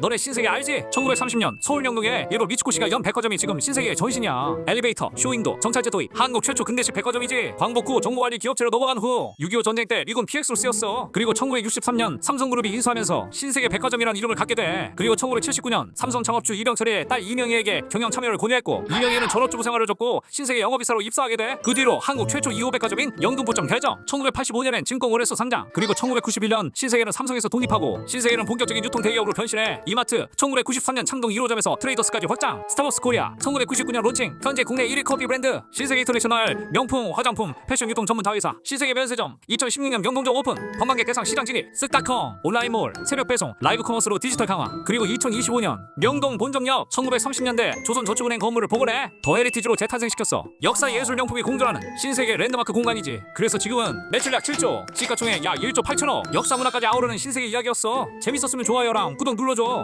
너네 신세계 알지? 1930년 서울 영동에 일본 미츠코시가 연 백화점이 지금 신세계의 전신이야. 엘리베이터, 쇼윈도, 정찰제 도입 한국 최초 근대식 백화점이지. 광복 후 정보관리 기업체로 넘어간 후 6.25 전쟁 때 미군 PX로 쓰였어. 그리고 1963년 삼성그룹이 인수하면서 신세계 백화점이라는 이름을 갖게 돼. 그리고 1979년 삼성 창업주 이병철의 딸 이명희에게 경영 참여를 권유했고 이명희는 전업주부 생활을 접고 신세계 영업이사로 입사하게 돼. 그 뒤로 한국 최초 2호 백화점인 영등포점 개점 1985년엔 증권거래소 상장. 그리고 1991년 신세계는 삼성에서 독립하고 신세계는 본격적인 유통 대기업으로 변신해 이마트 1993년 창동 1호점에서 트레이더스까지 확장. 스타벅스 코리아 1999년 론칭 현재 국내 1위 커피 브랜드 신세계 인터내셔널 명품 화장품 패션 유통 전문 자회사 신세계 면세점 2016년 명동점 오픈 관광객 대상 시장 진입 쓱닷컴 온라인몰 새벽 배송 라이브 커머스로 디지털 강화. 그리고 2025년 명동 본점역 1930년대 조선저축은행 건물을 복원해 더 헤리티지로 재탄생시켰어. 역사 예술 명품이 공존하는 신세계 랜드마크 공간이지. 그래서 지금은 매출약 7조 시가총액 약 1조 8천억. 역사 문화까지 아우르는 신세계 이야기였어. 재밌었으면 좋아요랑 구독 눌러줘